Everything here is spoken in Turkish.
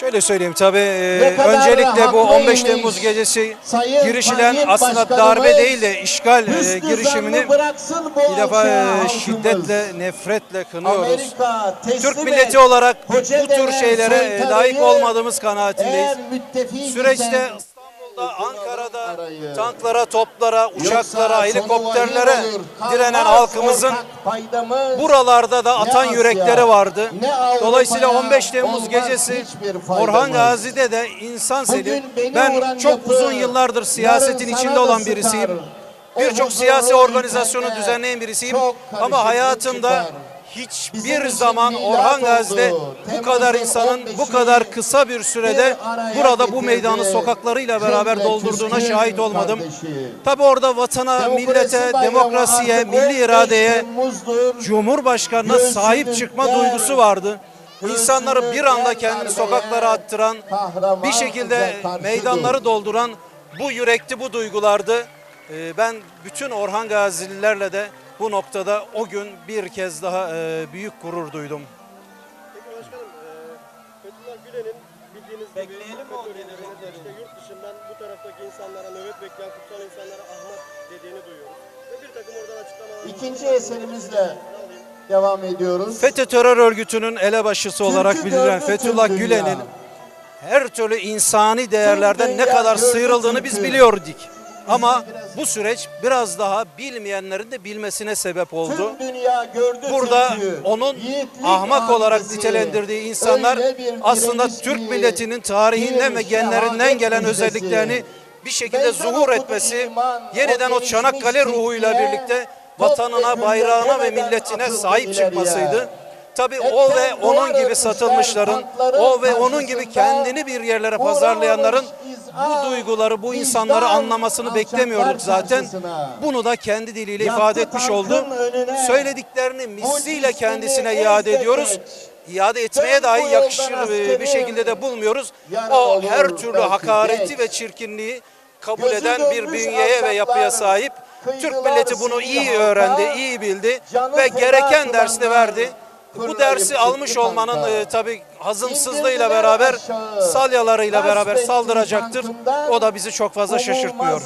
Şöyle söyleyeyim tabii e, öncelikle bu 15 haklıymış Temmuz gecesi Sayın girişilen aslında darbe değil de işgal e, girişimini bir defa e, şiddetle, nefretle kınıyoruz. Türk et. milleti olarak bu tür şeylere e, layık olmadığımız kanaatindeyiz. Süreçte İstanbul'da, Ankara'da. Tanklara, toplara, uçaklara, helikopterlere direnen halkımızın buralarda da atan yürekleri vardı. Dolayısıyla 15 Temmuz gecesi. Orhan Gazi'de de insan seli. Ben çok uzun yıllardır siyasetin içinde olan birisiyim. Birçok siyasi organizasyonu düzenleyen birisiyim. Ama hayatımda. Hiçbir zaman Orhan Gazi'de bu kadar insanın bu 15'i kadar kısa bir sürede burada bu meydanı sokaklarıyla beraber doldurduğuna şahit olmadım. Tabi orada vatana, millete, demokrasiye, milli 15 iradeye. Cumhurbaşkanına sahip çıkma duygusu vardı. İnsanları bir anda kendini sokaklara attıran, bir şekilde meydanları dur. dolduran bu yürekti, bu duygulardı. Ee, Ben bütün Orhan Gazililerle de bu noktada o gün bir kez daha e, büyük gurur duydum. Peki başkanım, e, Fethullah Gülen'in bildiğiniz gibi FETÖ'cülerin işte yurt dışından bu taraftaki insanlara, nöbet bekleyen kutsal insanlara ahmak dediğini duyuyoruz. Ve bir takım oradan açıklamalar... İkinci eserimizle devam ediyoruz. FETÖ terör örgütünün elebaşısı olarak Türk'ü bilinen gördü Fethullah tüm dünya. Gülen'in her türlü insani değerlerden ne dünya kadar gördü sıyrıldığını biz biliyorduk. Ama bu süreç biraz daha bilmeyenlerin de bilmesine sebep oldu. Tüm dünya gördü Burada çünkü. onun ahmak olarak nitelendirdiği insanlar bir aslında Türk ki, milletinin tarihinden bir ve genlerinden gelen müjdesi. özelliklerini bir şekilde Meydan zuhur etmesi, iman, yeniden o Çanakkale ruhuyla birlikte vatanına, bayrağına ve milletine sahip çıkmasıydı. Tabii o ve onun gibi satılmışların, o ve onun gibi kendini bir yerlere pazarlayanların bu duyguları, bu insanları anlamasını beklemiyorduk zaten. Bunu da kendi diliyle ifade etmiş oldu. Söylediklerini misliyle kendisine iade de ediyoruz. İade etmeye dahi yakışır e, bir şekilde de bulmuyoruz. O her türlü hakareti ve çirkinliği kabul eden bir bünyeye ve yapıya sahip. Türk milleti bunu iyi öğrendi, iyi bildi ve gereken kılanlar, verdi. Bu dersi almış olmanın e, tabii hazımsızlığıyla beraber salyalarıyla beraber saldıracaktır. O da bizi çok fazla şaşırtmıyor.